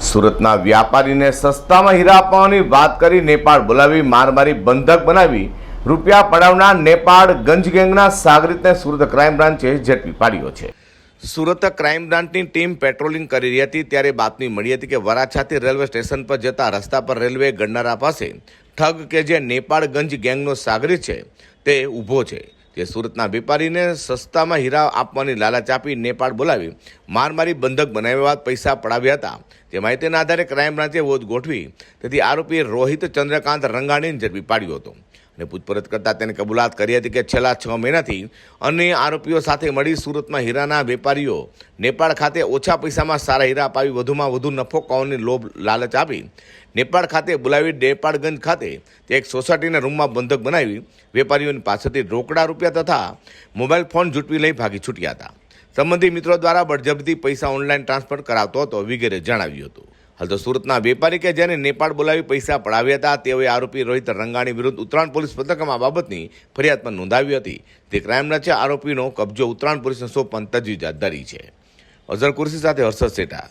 સુરતના વ્યાપારીને સસ્તામાં હીરા આપવાની વાત કરી નેપાળ બોલાવી, મારમારી બંધક બનાવી, રૂપિયા પડાવનાર નેપાળ ગંજ ગેંગના સાગરીતને સુરત ક્રાઇમ બ્રાન્ચે ઝડપી પાડ્યો છે. સુરત ક્રાઇમ બ્રાન્ચની ટીમ પેટ્રોલિંગ કરી રહી હતી, ત્યારે બાતમી મળી હતી કે વરાછાથી રેલવે સ્ટેશન પર જતા રસ્તા પર રેલવે ગણનારા પાસે ઠગ કે જે નેપાળ ગંજ ગેંગનો સાગરી છે, તે ઊભો છે. જે સુરતના વેપારીને સસ્તામાં હીરા આપવાની લાલચ આપી નેપાળ બોલાવી. મારમારી બંધક બનાવ્યા બાદ પૈસા પડાવ્યા હતા. તે માહિતીના આધારે ક્રાઇમ બ્રાન્ચે વોચ ગોઠવી. તેથી આરોપીએ રોહિત ચંદ્રકાંત રંગાણીને ઝડપી પાડ્યો હતો. અને પૂછપરછ કરતાં તેને કબૂલાત કરી હતી કે છેલ્લા છ મહિનાથી અન્ય આરોપીઓ સાથે મળી સુરતમાં હીરાના વેપારીઓ નેપાળ ખાતે ઓછા પૈસામાં સારા હીરા અપાવી વધુમાં વધુ નફો કવાની લોભ લાલચ આપી નેપાળ ખાતે બોલાવી નેપાળગંજ ખાતે તે એક સોસાયટીના રૂમમાં બંધક બનાવી વેપારીઓની પાસેથી રોકડા રૂપિયા તથા મોબાઈલ ફોન જૂટવી લઈ ભાગી છૂટ્યા હતા. સંબંધી મિત્રો દ્વારા બળજબરીથી પૈસા ઓનલાઈન ટ્રાન્સફર કરાવતો હતો, વગેરે જણાવ્યું હતું. હાલ તો સુરતના વેપારી કે જેને નેપાળ બોલાવી પૈસા પડાવ્યા હતા, તેઓએ આરોપી રોહિત રંગાણી વિરુદ્ધ ઉત્તરાયણ પોલીસ પથકમાં બાબતની ફરિયાદ પણ નોંધાવી હતી. તે ક્રાઇમના છે આરોપીનો કબજો ઉત્તરાયણ પોલીસને સોંપવાની તજવીજ હાથ ધરી છે. અઝર કુર્સી સાથે હર્ષદ સેઠા.